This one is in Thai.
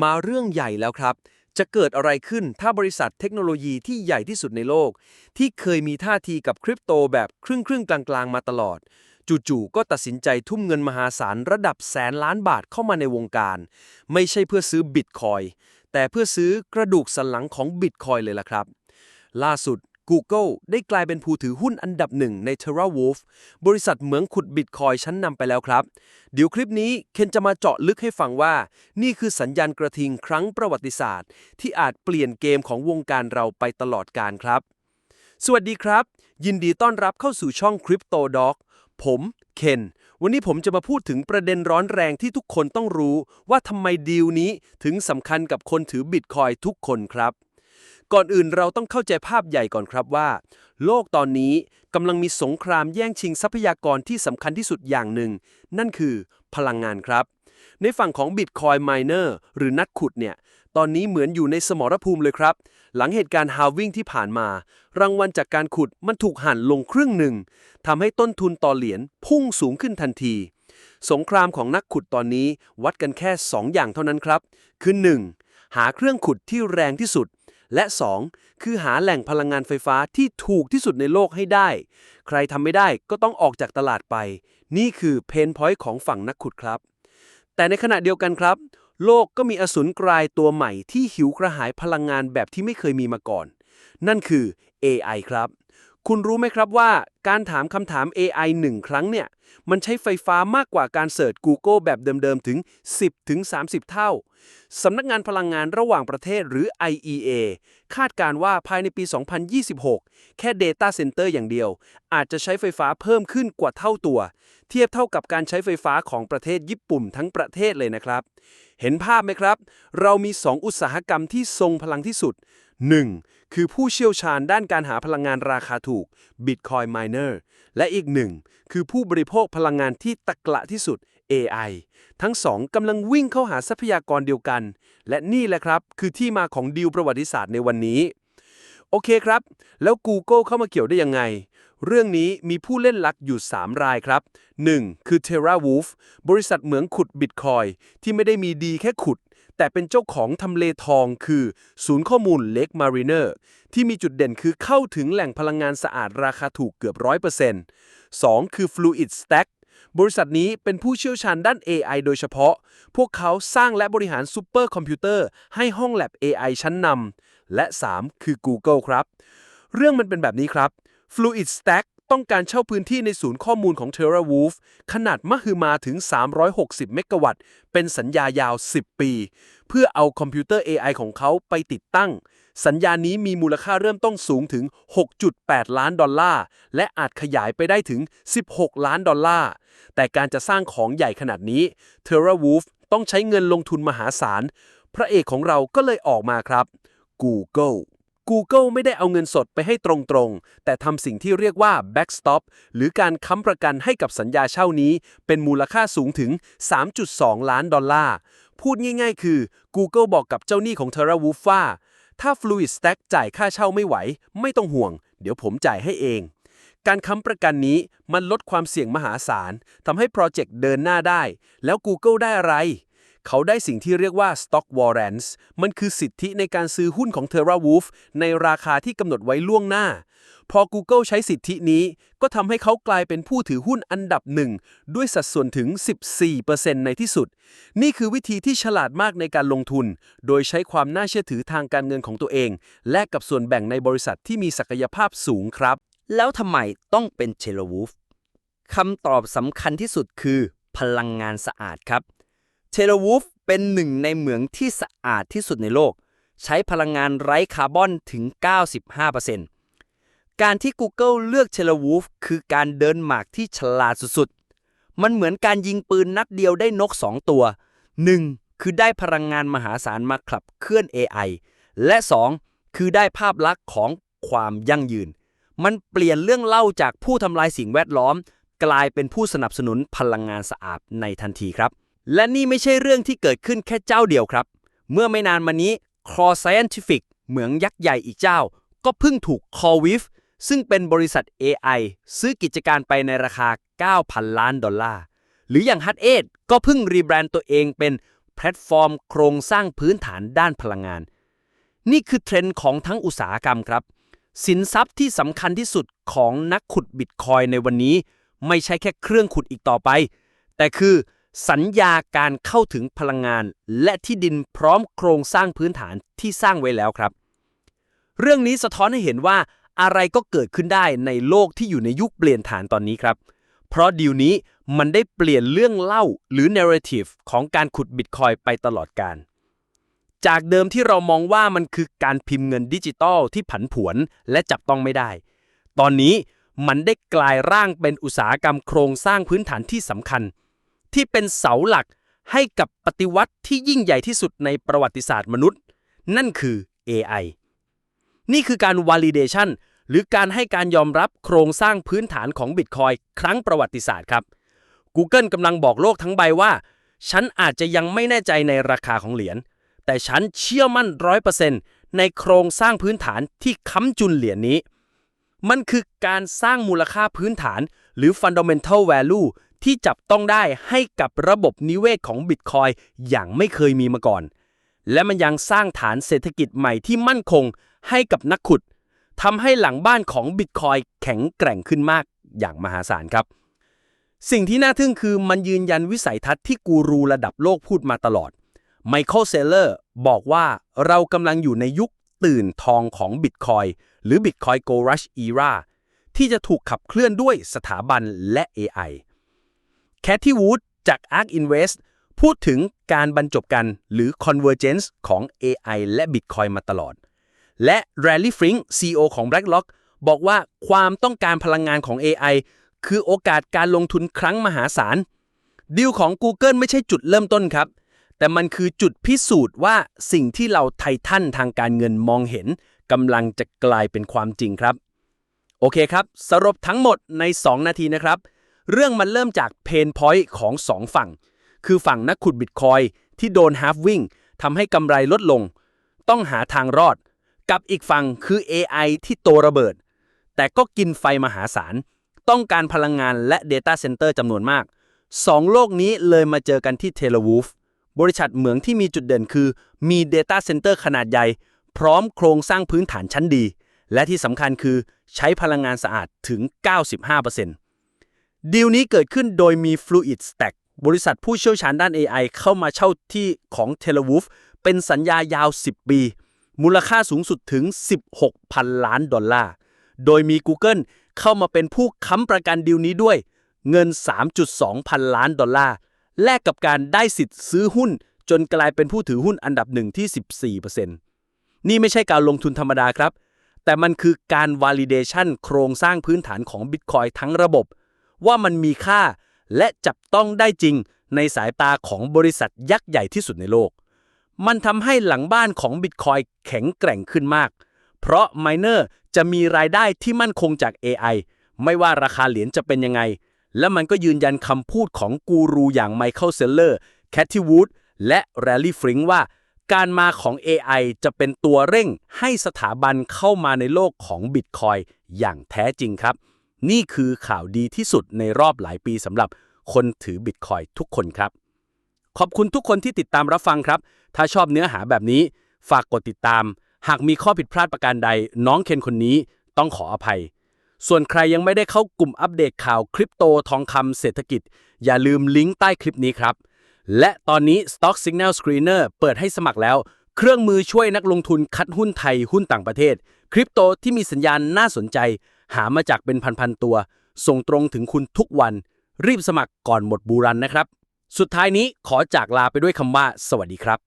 มาเรื่องใหญ่แล้วครับ จะเกิดอะไรขึ้นถ้าบริษัทเทคโนโลยีที่ใหญ่ที่สุดในโลก ที่เคยมีท่าทีกับคริปโตแบบครึ่งครึ่งๆกลางๆ มาตลอด จู่ๆก็ตัดสินใจทุ่มเงินมหาศาลระดับแสนล้านบาทเข้ามาในวงการ ไม่ใช่เพื่อซื้อบิตคอยแต่เพื่อซื้อกระดูกสันหลังของบิตคอยเลยล่ะครับ ล่าสุด Google ได้กลายเป็นผู้ถือหุ้นอันดับหนึ่งใน TerraWolf บริษัทเหมืองขุดบิตคอยชั้นนำไปแล้วครับ เดี๋ยวคลิปนี้เคนจะมาเจาะลึกให้ฟังว่า นี่คือสัญญาณกระทิงครั้งประวัติศาสตร์ ที่อาจเปลี่ยนเกมของวงการเราไปตลอดกาลครับ สวัสดีครับ ยินดีต้อนรับเข้าสู่ช่อง Crypto Doc ผมเคนวันนี้ผมจะมาพูดถึงประเด็นร้อนแรงที่ทุกคนต้องรู้ว่าทำไมดีลนี้ถึงสำคัญกับคนถือบิตคอยทุกคนครับ ก่อนอื่นเราต้องเข้าใจภาพใหญ่ก่อนครับว่า โลกตอนนี้กำลังมีสงครามแย่งชิงทรัพยากรที่สำคัญที่สุดอย่างหนึ่ง นั่นคือพลังงานครับ ในฝั่งของ Bitcoin Miner หรือนักขุดเนี่ย ตอนนี้เหมือนอยู่ในสมรภูมิเลยครับ หลังเหตุการณ์ฮาวิ่งที่ผ่านมา รางวัลจากการขุดมันถูกหั่นลงครึ่งหนึ่งทำให้ต้นทุนต่อเหรียญพุ่งสูงขึ้นทันที สงครามของนักขุดตอนนี้วัดกันแค่ 2 อย่างเท่านั้นครับ คือ 1. หาเครื่องขุดที่แรงที่สุด และ 2. คือหาแหล่งพลังงานไฟฟ้าที่ถูกที่สุดในโลกให้ได้ ใครทำไม่ได้ก็ต้องออกจากตลาดไป นี่คือเพนพอยต์ของฝั่งนักขุดครับ แต่ในขณะเดียวกันครับ โลกก็มีอสูรกลายตัวใหม่ที่หิวกระหายพลังงานแบบที่ไม่เคยมีมาก่อน นั่นคือ AI ครับ คุณรู้ไหมครับว่าการถามคำถาม AI หนึ่งครั้งเนี่ย มันใช้ไฟฟ้ามากกว่าการเสิร์ช Google แบบเดิม ๆ ถึง 10 ถึง 30 เท่า สำนักงานพลังงานระหว่างประเทศหรือ IEA คาดการว่าภายในปี 2026 แค่ Data Center อย่างเดียว อาจจะใช้ไฟฟ้าเพิ่มขึ้นกว่าเท่าตัว เทียบเท่ากับการใช้ไฟฟ้าของประเทศญี่ปุ่นทั้งประเทศเลยนะครับ เห็นภาพไหมครับ เรามี 2 อุตสาหกรรมที่ทรงพลังที่สุด 1. คือผู้เชี่ยวชาญด้านการหาพลังงานราคาถูก Bitcoin Miner และอีกหนึ่ง คือผู้บริโภคพลังงานที่ตะกละที่สุด AI ทั้งสองกำลังวิ่งเข้าหาทรัพยากรเดียวกัน และนี่แหละครับ คือที่มาของดีลประวัติศาสตร์ในวันนี้ โอเคครับ แล้ว Google เข้ามาเกี่ยวได้ยังไง เรื่องนี้มีผู้เล่นหลักอยู่ 3 รายครับ 1. คือ TerraWolf บริษัทเหมืองขุด Bitcoin ที่ไม่ได้มีดีแค่ขุด แต่เป็นเจ้าของทำเลทองคือ ศูนย์ข้อมูล Lake Mariner ที่มีจุดเด่นคือเข้าถึงแหล่งพลังงานสะอาดราคาถูกเกือบ 100% 2. คือ Fluid Stack บริษัทนี้เป็นผู้เชี่ยวชาญด้าน AI โดยเฉพาะ พวกเขาสร้างและบริหารซูเปอร์คอมพิวเตอร์ให้ห้องแลบ AI ชั้นนำและ 3 คือ Google ครับ เรื่องมันเป็นแบบนี้ครับ Fluid Stack ต้องการเช่าพื้นที่ในศูนย์ข้อมูลของ TerraWolf ขนาดมหึมาถึง 360 เมกะวัตต์ เป็นสัญญายาว 10 ปี เพื่อเอาคอมพิวเตอร์ AI ของเขาไปติดตั้ง สัญญานี้มีมูลค่าเริ่มต้นสูงถึง 6.8 ล้านดอลลาร์ และอาจขยายไปได้ถึง 16 ล้านดอลลาร์ แต่การจะสร้างของใหญ่ขนาดนี้ TerraWolf ต้องใช้เงินลงทุนมหาศาล พระเอกของเราก็เลยออกมาครับ Google Google ไม่ได้เอาเงินสดไปให้ตรงๆ แต่ทำสิ่งที่เรียกว่า backstop หรือการค้ำประกันให้กับสัญญาเช่านี้ เป็นมูลค่าสูงถึง 3.2 ล้านดอลลาร์ พูดง่ายๆ คือ Google บอกกับเจ้าหนี้ของ TerraWolf ว่าถ้า Fluid Stack จ่ายค่าเช่าไม่ไหว ไม่ต้องห่วง เดี๋ยวผมจ่ายให้เอง การค้ำประกันนี้มันลดความเสี่ยงมหาศาลทำให้โปรเจกต์เดินหน้าได้ แล้ว Google ได้อะไร เขาได้สิ่งที่เรียกว่า stock warrants มันคือสิทธิในการซื้อหุ้นของ TerraWolf ในราคาที่กำหนดไว้ล่วงหน้า พอ Google ใช้สิทธินี้ ก็ทำให้เขากลายเป็นผู้ถือหุ้นอันดับหนึ่ง ด้วยสัดส่วนถึง 14%ในที่สุด นี่คือวิธีที่ฉลาดมากในการลงทุน โดยใช้ความน่าเชื่อถือทางการเงินของตัวเอง แลกกับส่วนแบ่งในบริษัทที่มีศักยภาพสูงครับ แล้วทำไมต้องเป็นเชลวูฟคำตอบสำคัญที่สุดคือ พลังงานสะอาดครับ เชลวูฟเป็นหนึ่งในเหมืองที่สะอาดที่สุดในโลก ใช้พลังงานไร้คาร์บอนถึง 95%การที่ Google เลือกเชลวูฟคือการเดินหมากที่ฉลาดสุดๆ มันเหมือนการยิงปืนนัดเดียวได้นก 2 ตัว 1. คือได้พลังงานมหาศาลมาขับเคลื่อน AI และ 2. คือได้ภาพลักษณ์ของความยั่งยืน มันเปลี่ยนเรื่องเล่าจากผู้ทำลายสิ่งแวดล้อม กลายเป็นผู้สนับสนุนพลังงานสะอาดในทันทีครับ และนี่ไม่ใช่เรื่องที่เกิดขึ้นแค่เจ้าเดียวครับ เมื่อไม่นานมานี้ Core Scientific เหมืองยักษ์ใหญ่อีกเจ้า ก็เพิ่งถูก Corewif ซึ่งเป็นบริษัท AI ซื้อกิจการไปในราคา 9,000 ล้านดอลลาร์ หรืออย่าง Hut 8ก็เพิ่งรีแบรนด์ตัวเองเป็นแพลตฟอร์มโครงสร้างพื้นฐานด้านพลังงาน นี่คือเทรนด์ของทั้งอุตสาหกรรมครับ สินทรัพย์ที่สำคัญที่สุดของนักขุดบิตคอยในวันนี้ ไม่ใช่แค่เครื่องขุดอีกต่อไป แต่คือ สัญญาการเข้าถึงพลังงาน และที่ดินพร้อมโครงสร้างพื้นฐานที่สร้างไว้แล้วครับ เรื่องนี้สะท้อนให้เห็นว่าอะไรก็เกิดขึ้นได้ในโลกที่อยู่ในยุคเปลี่ยนฐานตอนนี้ครับ เพราะดีลนี้มันได้เปลี่ยนเรื่องเล่าหรือ narrative ของการขุดบิตคอยไปตลอดการจากเดิมที่เรามองว่ามันคือการพิมพ์เงินดิจิตอลที่ผันผวนและจับต้องไม่ได้ ตอนนี้มันได้กลายร่างเป็นอุตสาหกรรมโครงสร้างพื้นฐานที่สำคัญ ที่เป็นเสาหลักให้กับปฏิวัติที่ยิ่งใหญ่ที่สุดในประวัติศาสตร์มนุษย์ นั่นคือ AI นี่คือการ validation หรือการให้การยอมรับโครงสร้างพื้นฐานของ Bitcoin ครั้งประวัติศาสตร์ครับ Google กำลังบอกโลกทั้งใบว่า ฉันอาจจะยังไม่แน่ใจในราคาของเหรียญ แต่ฉันเชื่อมั่น100%ในโครงสร้างพื้นฐานที่ค้ำจุนเหรียญนี้ มันคือการสร้างมูลค่าพื้นฐาน หรือ fundamental value ที่จับต้องได้ให้กับระบบนิเวศของ Bitcoin อย่างไม่เคยมีมาก่อน และมันยังสร้างฐานเศรษฐกิจใหม่ที่มั่นคงให้กับนักขุดทำให้หลังบ้านของ Bitcoin แข็งแกร่งขึ้นมากอย่างมหาศาลครับ สิ่งที่น่าทึ่งคือมันยืนยันวิสัยทัศน์ที่กูรูระดับโลกพูดมาตลอดไมเคิลเซเลอร์บอกว่าเรากำลังอยู่ในยุคตื่นทองของ Bitcoin หรือ Bitcoin Gold Rush Era ที่จะถูกขับเคลื่อนด้วยสถาบันและ AI แคทที่วูดจาก ARK Invest พูดถึงการบรรจบกันหรือ convergence ของ AI และ Bitcoin มาตลอด และ Rally Frink CEO ของ BlackRock บอกว่าความต้องการพลังงานของ AI คือโอกาสการลงทุนครั้งมหาศาลดีลของ Google ไม่ใช่จุดเริ่มต้นครับ แต่มันคือจุดพิสูจน์ว่าสิ่งที่เราไททันทางการเงินมองเห็นกำลังจะกลายเป็นความจริงครับ โอเคครับ สรุปทั้งหมดใน 2 นาทีนะครับ เรื่องมันเริ่มจากเพนพอยต์ของ 2 ฝั่ง คือฝั่งนักขุดบิตคอยที่โดนฮาฟวิ่งทำให้กำไรลดลง ต้องหาทางรอด กับอีกฝั่งคือ AI ที่โตระเบิด แต่ก็กินไฟมหาศาล ต้องการพลังงานและ Data Center จำนวนมากสองโลกนี้เลยมาเจอกันที่เทเลวูฟบริษัทเหมืองที่มีจุดเด่นคือมี Data Center ขนาดใหญ่ พร้อมโครงสร้างพื้นฐานชั้นดี และที่สำคัญคือใช้พลังงานสะอาดถึง 95%ดีลนี้เกิดขึ้นโดยมี Fluid Stack บริษัทผู้เชี่ยวชาญด้าน AI เข้ามาเช่าที่ของ t e l e w o l f เป็นสัญญายาว 10 ปี มูลค่าสูงสุดถึง 16พันล้านดอลลาร์ โดยมี Google เข้ามาเป็นผู้ค้ำประกันดีลนี้ด้วย เงิน 3.2 พันล้านดอลลาร์ แลกกับการได้สิทธิ์ซื้อหุ้น จนกลายเป็นผู้ถือหุ้นอันดับหนึ่งที่ 14%นี่ไม่ใช่การลงทุนธรรมดาครับ แต่มันคือการ validation โครงสร้างพื้นฐานของ Bitcoin ทั้งระบบ ว่ามันมีค่าและจับต้องได้จริงในสายตาของบริษัทยักษ์ใหญ่ที่สุดในโลก มันทำให้หลังบ้านของ Bitcoin แข็งแกร่งขึ้นมาก เพราะ Miner จะมีรายได้ที่มั่นคงจาก AI ไม่ว่าราคาเหรียญจะเป็นยังไง และมันก็ยืนยันคำพูดของกูรูอย่างไมเคิลเซลเลอร์แคทที่วูดและแรลลี่ฟริงว่า การมาของ AI จะเป็นตัวเร่งให้สถาบันเข้ามาในโลกของ Bitcoin อย่างแท้จริงครับ นี่คือข่าวดีที่สุดในรอบหลายปีสำหรับคนถือ Bitcoin ทุกคนครับ ขอบคุณทุกคนที่ติดตามรับฟังครับ ถ้าชอบเนื้อหาแบบนี้ ฝากกดติดตาม หากมีข้อผิดพลาดประการใด น้องเคนคนนี้ต้องขออภัย ส่วนใครยังไม่ได้เข้ากลุ่มอัปเดตข่าวคริปโตทองคำเศรษฐกิจ อย่าลืมลิงก์ใต้คลิปนี้ครับ และตอนนี้ Stock Signal Screener เปิดให้สมัครแล้ว เครื่องมือช่วยนักลงทุนคัดหุ้นไทยหุ้นต่างประเทศ คริปโตที่มีสัญญาณน่าสนใจ หามาจากเป็นพันๆตัว ส่งตรงถึงคุณทุกวัน รีบสมัครก่อนหมดบูรันนะครับ สุดท้ายนี้ขอจากลาไปด้วยคำว่า สวัสดีครับ